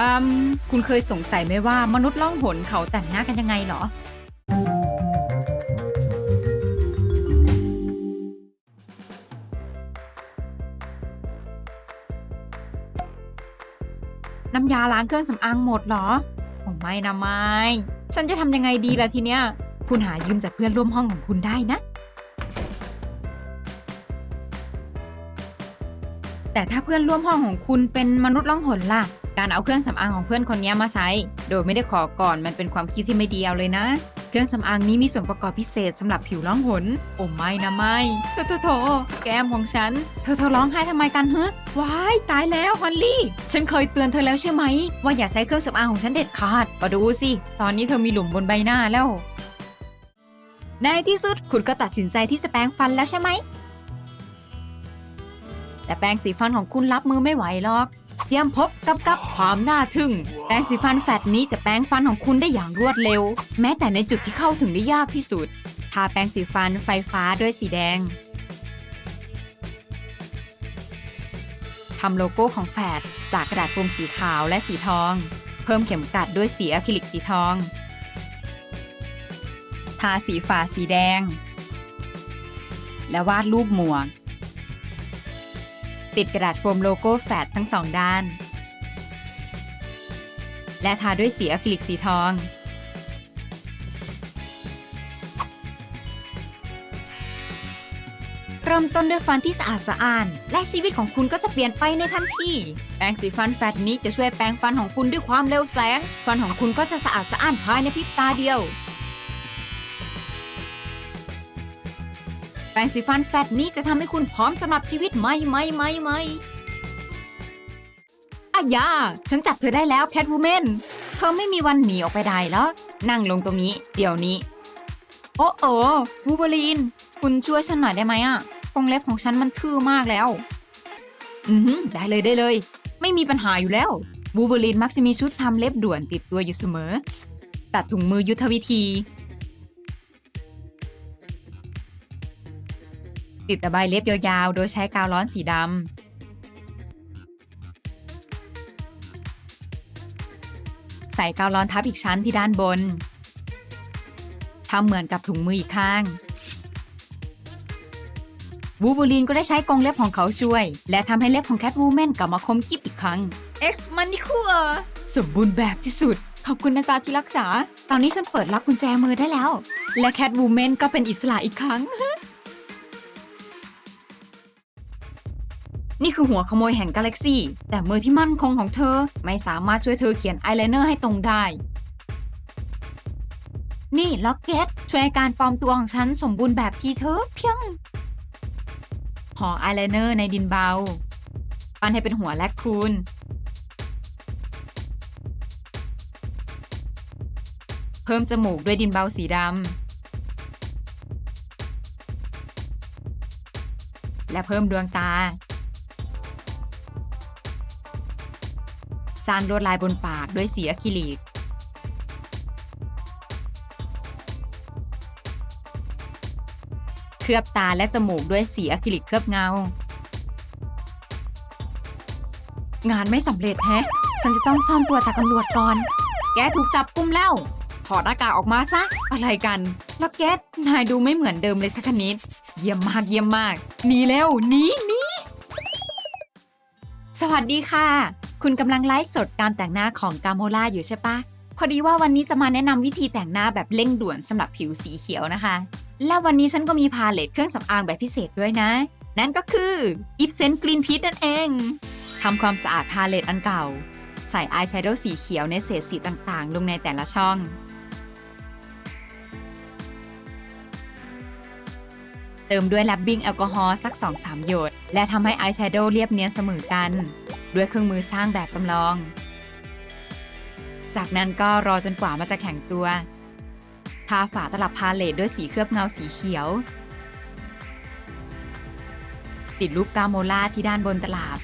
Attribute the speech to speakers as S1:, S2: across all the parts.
S1: อืมคุณเคยสงสัยไหมว่ามนุษย์ล่องหนเขาแต่งหน้ากันยังไงเหรอ น้ำยาล้างเครื่องสำอางหมดเหรอโอ้ไม่นะไม่ ฉันจะทำยังไงดีล่ะทีเนี้ย คุณหายืมจากเพื่อนร่วมห้องของคุณได้นะ แต่ถ้าเพื่อนร่วมห้องของคุณเป็นมนุษย์ล่องหนล่ะ การเอาเครื่องสำอางของเพื่อนคนนี้มาใช้ โดยไม่ได้ขอก่อนมันเป็นความคิดที่ไม่ดีเอาเลยนะ เครื่องสำอางนี้มีส่วนประกอบพิเศษสำหรับผิวล่องหนโอ้ไม่นะไม่โถโถโถแก้มของฉัน เธอเธอร้องไห้ทำไมกันฮะว้ายตายแล้วฮอลลี่ฉันเคยเตือนเธอแล้วใช่ไหม ว่าอย่าใช้เครื่องสำอางของฉันเด็ดขาดมาดูสิตอนนี้เธอมีหลุมบนใบหน้าแล้วในที่สุดคุณก็ตัดสินใจที่จะแปรงฟันแล้วใช่ไหมแต่แปรงสีฟันของคุณรับมือไม่ไหวหรอก เตรียมพบกับกับความน่าทึ่ง แปรงสีฟันแฟตนี้จะแปรงฟันของคุณได้อย่างรวดเร็ว แม้แต่ในจุดที่เข้าถึงได้ยากที่สุด ทาแปรงสีฟันไฟฟ้าด้วยสีแดงทำโลโก้ของแฟดจากกระดาษโฟมสีขาวและสีทอง เพิ่มเข็มกัดด้วยสีอะคริลิกสีทอง ทาสีฝาสีแดง และวาดรูปหมวก ติดกระดาษโฟมโลโก้แฟดทั้งสองด้าน และทาด้วยสีอะคริลิกสีทอง เริ่มต้นด้วยฟันที่สะอาดสะอ้าน และชีวิตของคุณก็จะเปลี่ยนไปในทันทีแปรงสีฟันแฟตนี้จะช่วยแปรงฟันของคุณด้วยความเร็วแสง ฟันของคุณก็จะสะอาดสะอ้านภายในพริบตาเดียว ปรงสีฟันแฟตนี้จะทำให้คุณพร้อมสำหรับชีวิตใหม่ใหม่ใหม่ใหม่อายา ฉันจับเธอได้แล้วแคทวูแมนเธอไม่มีวันหนีออกไปได้แล้ว นั่งลงตรงนี้ เดี๋ยวนี้ โอ้โอ้วูเวอรีน คุณช่วยฉันหน่อยได้ไหมอะกรงเล็บของฉันมันทื่อมากแล้ว อือหือได้เลยได้เลย ไม่มีปัญหาอยู่แล้ววูเวอรีนมักจะมีชุดทำเล็บด่วนติดตัวอยู่เสมอ ตัดถุงมือยุทธวิธี ติดตะไบเล็บยาวๆ โดยใช้กาวร้อนสีดำใส่กาวร้อนทับอีกชั้นที่ด้านบน ทำเหมือนกับถุงมืออีกข้าง วูวูลีนก็ได้ใช้กรงเล็บของเขาช่วย และทำให้เล็บของแคทวูแมนกลับมาคมกริบอีกครั้ง X มันนี่คัวสมบูรณ์แบบที่สุด ขอบคุณนะจ๊ะที่รักษา ตอนนี้ฉันเปิดล็อกกุญแจมือได้แล้ว และแคทวูแมนก็เป็นอิสระอีกครั้ง นี่คือหัวขโมยแห่งกาแล็กซี่ แต่มือที่มั่นคงของเธอไม่สามารถช่วยเธอเขียนอายไลเนอร์ให้ตรงได้ นี่ล็อกเก็ตช่วยการปลอมตัวของฉันสมบูรณ์แบบทีเธอเพียงห่ออายไลเนอร์ในดินเบา ปั้นให้เป็นหัวแลคคูนเพิ่มจมูกด้วยดินเบาสีดำและเพิ่มดวงตา สร้างลวดลายบนปากด้วยสีอะคริลิก เคลือบตาและจมูกด้วยสีอะคริลิกเคลือบเงา งานไม่สำเร็จแฮะ ฉันจะต้องซ่อนตัวจากตำรวจก่อน แกถูกจับกุมแล้ว ถอดหน้ากากออกมาซะ อะไรกันแล้วแกนายดูไม่เหมือนเดิมเลยสักนิด เยี่ยมมากเยี่ยมมากหนีแล้วหนีหนีสวัสดีค่ะ คุณกำลังไลฟ์สดการแต่งหน้าของกาโมล่าอยู่ใช่ปะ พอดีว่าวันนี้จะมาแนะนำวิธีแต่งหน้าแบบเร่งด่วนสำหรับผิวสีเขียวนะคะ และวันนี้ฉันก็มีพาเลตเครื่องสำอางแบบพิเศษด้วยนะ นั่นก็คือ i p s e n Green Peach นั่นเองทำความสะอาดพาเลตอันเก่า ใส่อายแชโดว์สีเขียวในเศษสีต่างๆ ลงในแต่ละช่อง เติมด้วยแลบบิ้งแอลกอฮอล์สัก 2-3 หยด และทำให้อายแชโดว์เรียบเนียนเสมอกัน ด้วยเครื่องมือสร้างแบบจำลอง จากนั้นก็รอจนกว่ามันจะแข็งตัว ทาฝาตลับพาเลตด้วยสีเคลือบเงาสีเขียว ติดรูปกาโมล่าที่ด้านบนตลับ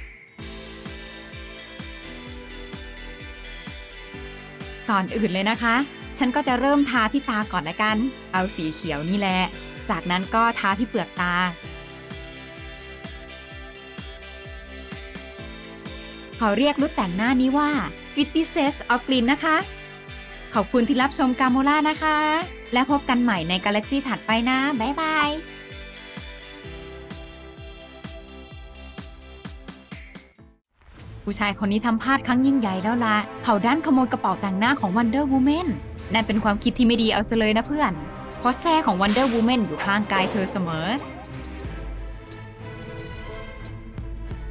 S1: ก่อนอื่นเลยนะคะ ฉันก็จะเริ่มทาที่ตาก่อนละกัน เอาสีเขียวนี่แหละ จากนั้นก็ทาที่เปลือกตา เขาเรียกรุดแต่งหน้านี้ว่า50 Cents of Green นะคะ ขอบคุณที่รับชมกาโมล่านะคะ และพบกันใหม่ในกาแล็กซี่ถัดไปนะ บ๊ายบายผู้ชายคนนี้ทำพลาดครั้งยิ่งใหญ่แล้วละเขาด้านขโมยกระเป๋าแต่งหน้าของ Wonder Woman นั่นเป็นความคิดที่ไม่ดีเอาซะเลยนะเพื่อน เพราะแท้ของ Wonder Woman อยู่ข้างกายเธอเสมอ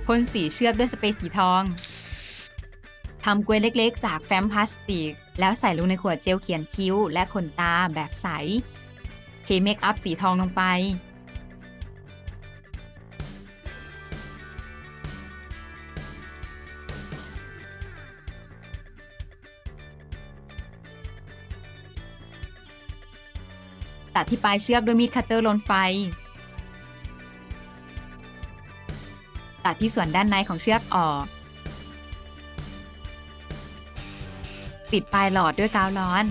S1: พ่นสีเชือกด้วยสเปรย์สีทองทำกล้วยเล็กๆ จากแฟ้มพลาสติก แล้วใส่ลงในขวดเจลเขียนคิ้ว และขนตาแบบใส เทเมคอัพสีทองลงไป ตัดที่ปลายเชือกด้วยมีดคัตเตอร์ลนไฟ ตัดที่ส่วนด้านในของเชือกออกติดปลายหลอดด้วยกาวร้อน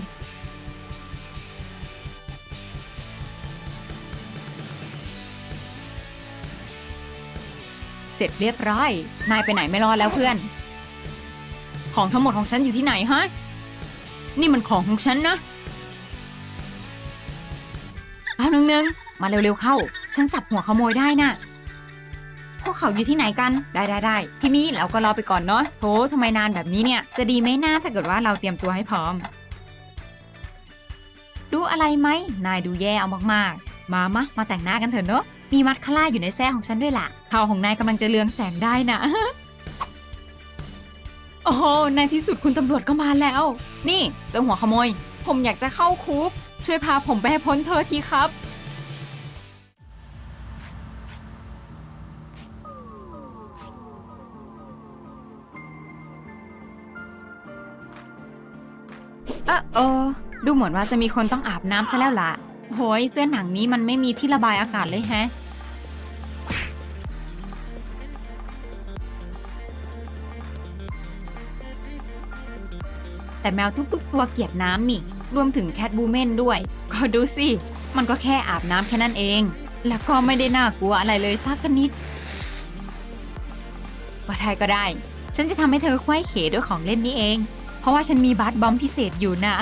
S1: เสร็จเรียบร้อย นายไปไหนไม่รอดแล้วเพื่อน ของทั้งหมดของฉันอยู่ที่ไหนฮะ นี่มันของของฉันนะเอาหนึ่งหนึ่งมาเร็วๆเข้า ฉันจับหัวขโมยได้น่ะ พวกเขาอยู่ที่ไหนกัน ได้ได้ได้ที่นี่เราก็รอไปก่อนเนาะโถทำไมนานแบบนี้เนี่ย จะดีไหมน่าถ้าเกิดว่าเราเตรียมตัวให้พร้อม ดูอะไรไหม นายดูแย่เอามากๆ มามะ มาแต่งหน้ากันเถอะเนาะ มีมัดคล่าอยู่ในแส้ของฉันด้วยล่ะเขาของนายกำลังจะเลืองแสงได้นะ โอ้โหในที่สุดคุณตำรวจก็มาแล้ว นี่เจ้าหัวขโมย ผมอยากจะเข้าคุก ช่วยพาผมไปให้พ้นเธอทีครับ เออโอดูเหมือนว่าจะมีคนต้องอาบน้ำซะแล้วล่ะโหยเสื้อหนังนี้มันไม่มีที่ระบายอากาศเลยแฮะ แต่แมวทุกๆ ตัวเกลียดน้ำนี่ รวมถึงแคทบูเมนด้วย ก็ดูสิ มันก็แค่อาบน้ำแค่นั้นเอง แล้วก็ไม่ได้น่ากลัวอะไรเลยสักนิดว่าไทยก็ได้ ฉันจะทำให้เธอคว้ยเขด้วยของเล่นนี้เอง เพราะว่าฉันมีบัตบอมพิเศษอยู่นะ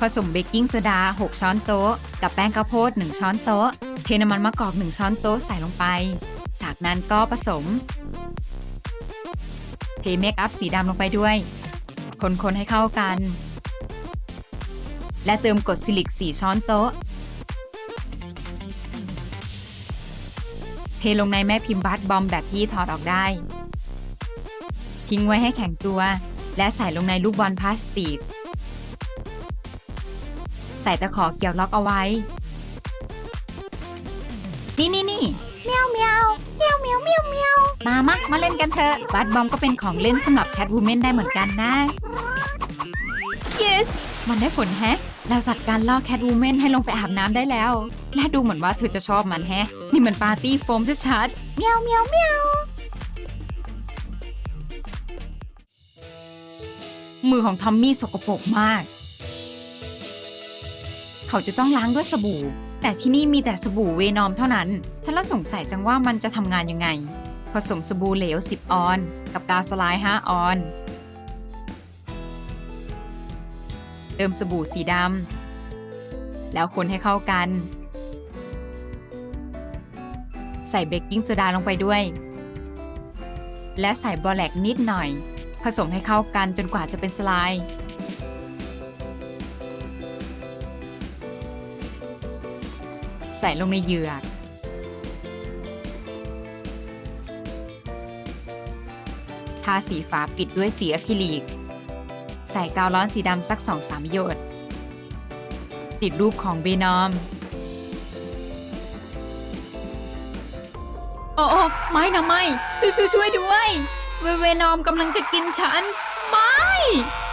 S1: ผสมเบกกิ้งโซดา 6 ช้อนโต๊ะ กับแป้งข้าวโพด 1 ช้อนโต๊ะ เทน้ำมันมะกอก 1 ช้อนโต๊ะใส่ลงไป จากนั้นก็ผสม เทเมคอัพสีดำลงไปด้วย คนๆให้เข้ากัน และเติมกรดซิลิก 4 ช้อนโต๊ะเทลงในแม่พิมพ์บัตบอมแบบที่ถอดออกได้ ทิ้งไว้ให้แข็งตัว และใส่ลงในลูกบอลพลาสติก ใส่ตะขอเกี่ยวล็อกเอาไว้ นี่นี่นี่เมียวเมียวเมียวเมียวเมียวเมียวมามะมาเล่นกันเถอะบัตบอมก็เป็นของเล่นสำหรับแคทวูแมนได้เหมือนกันนะ yes มันได้ผลแฮะ เราจัดการล่อแคทวูแมนให้ลงไปอาบน้ำได้แล้ว และดูเหมือนว่าเธอจะชอบมันแฮะ นี่เหมือนปาร์ตี้โฟมชัดๆเมียวเมียวเมียว มือของทอมมี่สกปรกมาก เขาจะต้องล้างด้วยสบู่ แต่ที่นี่มีแต่สบู่เวนอมเท่านั้น ฉันละสงสัยจังว่ามันจะทำงานยังไง ผสมสบู่เหลว 10 ออน กับกาวสไลด์5ออนเติมสบู่สีดำแล้วคนให้เข้ากัน ใส่เบกกิ้งโซดาลงไปด้วย และใส่บอแลกนิดหน่อย ผสมให้เข้ากันจนกว่าจะเป็นสไลด์ใส่ลงในเหยือกทาสีฝาปิดด้วยสีอะคริลิก ใส่กาวร้อนสีดำสักสองสามหยด ติดรูปของเวนอม โอ้โอ้ไม่นะไม่ช่วยช่วยช่วยด้วย เวเวนอมกำลังจะกินฉัน ไม่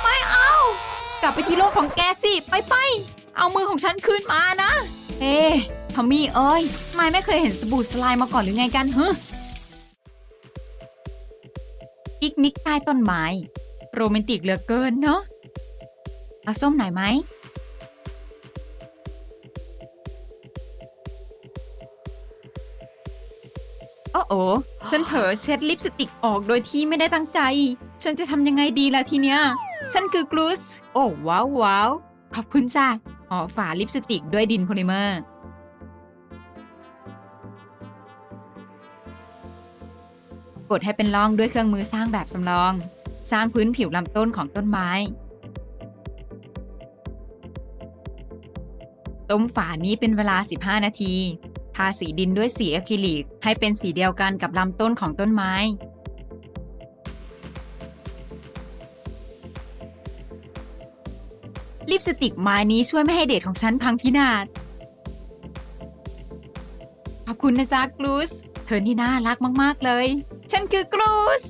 S1: ไม่เอา กลับไปที่โลกของแกสิ ไปไป เอามือของฉันคืนมานะ เอ๊ทอมมี่เอ้ยไม่ไม่เคยเห็นสบู่สไลม์มาก่อนหรือไงกันเฮ้ปิกนิกใต้ต้นไม้ โรแมนติกเหลือเกินเนาะเอาส้มหน่อยไหม โอ้โอ ฉันเผลอเช็ดลิปสติกออกโดยที่ไม่ได้ตั้งใจ ฉันจะทำยังไงดีล่ะทีเนี้ย ฉันคือกลูส โอ้ว้าวว้าวขอบคุณจ้ะห่อฝาลิปสติกด้วยดินโพลิเมอร์ กดให้เป็นร่องด้วยเครื่องมือสร้างแบบสำรอง สร้างพื้นผิวลำต้นของต้นไม้ต้มฝานี้เป็นเวลา 15 นาทีาสีดินด้วยสีอะคริลิก ให้เป็นสีเดียวกันกับลำต้นของต้นไม้ ลิปสติกไม้นี้ช่วยไม่ให้เดทของฉันพังพินาศ ขอบคุณนะจ๊ะกลูส เธอนี่น่ารักมาก ๆ เลย ฉันคือกลูส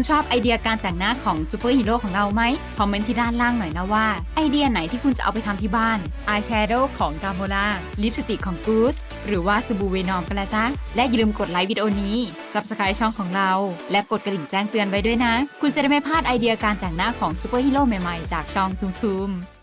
S1: คุณชอบไอเดียการแต่งหน้าของซูเปอร์ฮีโร่ของเราไหมคอมเมนต์ที่ด้านล่างหน่อยนะว่า ไอเดียไหนที่คุณจะเอาไปทำที่บ้านอายแชโดว์ของกาโมล่าลิปสติกของกูสหรือว่าสบู่เวนอมกันละจ้าและอย่าลืมกดไลค์วิดีโอนี้ Subscribe ช่องของเรา และกดกระดิ่งแจ้งเตือนไว้ด้วยนะ คุณจะได้ไม่พลาดไอเดียการแต่งหน้าของซูเปอร์ฮีโร่ใหม่ๆ จากช่องทูมๆ